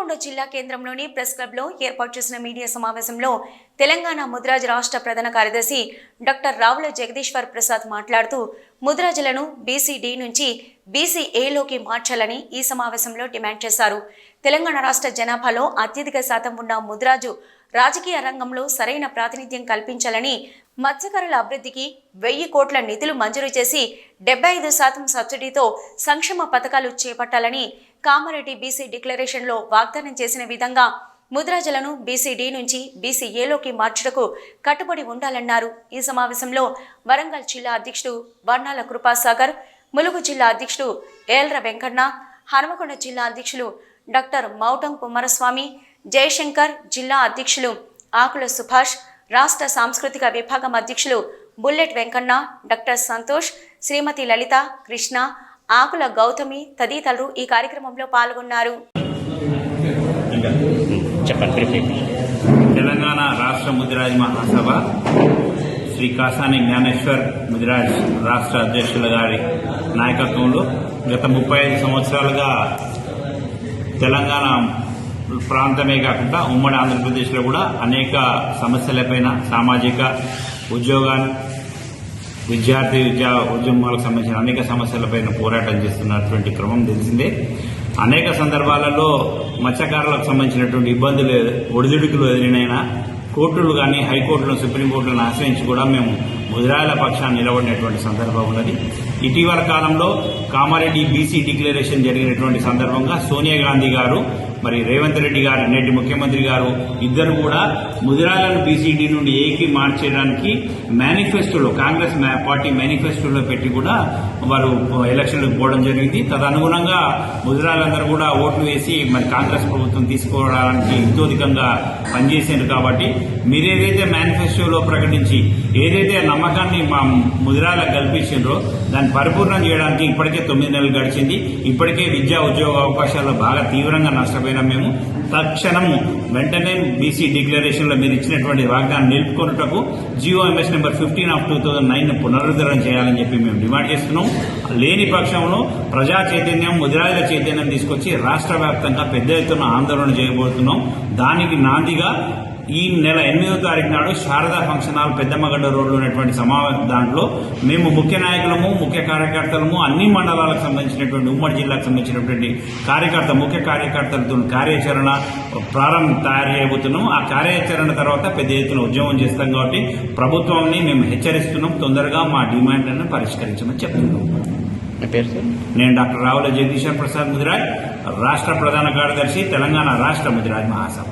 హన్మకొండ జిల్లా కేంద్రంలోని ప్రెస్ క్లబ్లో ఏర్పాటు చేసిన మీడియా సమావేశంలో తెలంగాణ ముద్రాజ్ రాష్ట్ర ప్రధాన కార్యదర్శి డాక్టర్ రావుల జగదీశ్వర్ ప్రసాద్ మాట్లాడుతూ ముద్రాజులను బీసీడీ నుంచి బీసీఏలోకి మార్చాలని ఈ సమావేశంలో డిమాండ్ చేశారు. తెలంగాణ రాష్ట్ర జనాభాలో అత్యధిక శాతం ఉన్న ముద్రాజు రాజకీయ రంగంలో సరైన ప్రాతినిధ్యం కల్పించాలని మత్స్యకారుల అభివృద్ధికి వెయ్యి కోట్ల నిధులు మంజూరు చేసి డెబ్బై ఐదు శాతం సబ్సిడీతో సంక్షేమ పథకాలు చేపట్టాలని కామారెడ్డి బీసీ డిక్లరేషన్లో వాగ్దానం చేసిన విధంగా ముద్రాజలను బీసీడీ నుంచి బీసీఏలోకి మార్చుటకు కట్టుబడి ఉండాలన్నారు. ఈ సమావేశంలో వరంగల్ జిల్లా అధ్యక్షుడు వర్ణాల కృపాసాగర్ ములుగు జిల్లా అధ్యక్షుడు ఏల్ర వెంకన్న హనుమకొండ జిల్లా అధ్యక్షులు డాక్టర్ మౌటం కుమారస్వామి జయశంకర్ జిల్లా అధ్యక్షులు ఆకుల సుభాష్ రాష్ట్ర సాంస్కృతిక విభాగం అధ్యక్షులు బుల్లెట్ వెంకన్న డాక్టర్ సంతోష్ శ్రీమతి లలిత కృష్ణ ఆకుల గౌతమి తదితరులు ఈ కార్యక్రమంలో పాల్గొన్నారు. తెలంగాణ రాష్ట్ర ముదిరాజ్ మహాసభ శ్రీ కాసాని జ్ఞానేశ్వర్ ముదిరాజ్ రాష్ట్ర అధ్యక్షుల గారి నాయకత్వంలో గత ముప్పై ఐదు సంవత్సరాలుగా తెలంగాణ ప్రాంతమే కాకుండా ఉమ్మడి ఆంధ్రప్రదేశ్లో కూడా అనేక సమస్యలపైన సామాజిక ఉద్యోగాలు విద్యార్థి విద్యా ఉద్యమాలకు సంబంధించిన అనేక సమస్యలపైన పోరాటం చేస్తున్నటువంటి క్రమం తెలిసిందే. అనేక సందర్భాలలో మత్స్యకారులకు సంబంధించినటువంటి ఇబ్బందులు ఒడిదుడుకులు ఎదురైనా కోర్టులు కానీ హైకోర్టులను సుప్రీంకోర్టులను ఆశ్రయించి కూడా మేము ముదిరాయల పక్షాన్ని నిలబడినటువంటి సందర్భం ఉన్నది. ఇటీవల కాలంలో కామారెడ్డి బీసీ డిక్లరేషన్ జరిగినటువంటి సందర్భంగా సోనియా గాంధీ గారు మరి రేవంత్ రెడ్డి గారు నేటి ముఖ్యమంత్రి గారు ఇద్దరు కూడా ముదిరాలను బీసీడీ నుండి ఏకి మార్చేయడానికి మేనిఫెస్టోలో కాంగ్రెస్ పార్టీ మేనిఫెస్టోలో పెట్టి కూడా వారు ఎలక్షన్లకు పోవడం జరిగింది. తదనుగుణంగా ముదిరాలందరూ కూడా ఓట్లు వేసి మరి కాంగ్రెస్ ప్రభుత్వం తీసుకోవడానికి ఇంతోధికంగా పనిచేశారు కాబట్టి మీరేదైతే మేనిఫెస్టోలో ప్రకటించి ఏదైతే నమ్మకాన్ని మా ముదిరాలకు కల్పించిండ్రో దాన్ని పరిపూర్ణం చేయడానికి ఇప్పటికే తొమ్మిది నెలలు గడిచింది. ఇప్పటికే విద్యా ఉద్యోగ అవకాశాలు బాగా తీవ్రంగా నష్టపోయినాం మేము. తక్షణము వెంటనే బీసీ డిక్లరేషన్లో మీరు ఇచ్చినటువంటి వాగ్దానం నిలుపుకొనుటకు GO MS number fifteen of two thousand nine పునరుద్ధరణ చేయాలని చెప్పి మేము డిమాండ్ చేస్తున్నాం. లేని పక్షంలో ప్రజా చైతన్యం ముదిరాజుల చైతన్యం తీసుకొచ్చి రాష్ట్ర వ్యాప్తంగా పెద్ద ఎత్తున ఆందోళన చేయబోతున్నాం. దానికి నాందిగా ఈ నెల ఎనిమిదో తారీఖు నాడు శారదా ఫంక్షన్ హాల్ పెద్దమ్మగడ్డ రోడ్లో ఉన్నటువంటి సమావేశం దాంట్లో మేము ముఖ్య నాయకులము ముఖ్య కార్యకర్తలము అన్ని మండలాలకు సంబంధించినటువంటి ఉమ్మడి జిల్లాకు సంబంధించినటువంటి కార్యకర్త ముఖ్య కార్యకర్తలతో కార్యాచరణ ప్రారంభం తయారు చేయబోతున్నాం. ఆ కార్యాచరణ తర్వాత పెద్ద ఎత్తున ఉద్యమం చేస్తాం కాబట్టి ప్రభుత్వాన్ని మేము హెచ్చరిస్తున్నాం. తొందరగా మా డిమాండ్లను పరిష్కరించమని చెప్తున్నాం. నేను డాక్టర్ రావుల జగదీశ్వర్ ప్రసాద్ ముదిరాజ్ రాష్ట్ర ప్రధాన కార్యదర్శి తెలంగాణ రాష్ట్ర ముదిరాజ్ మహాసభ.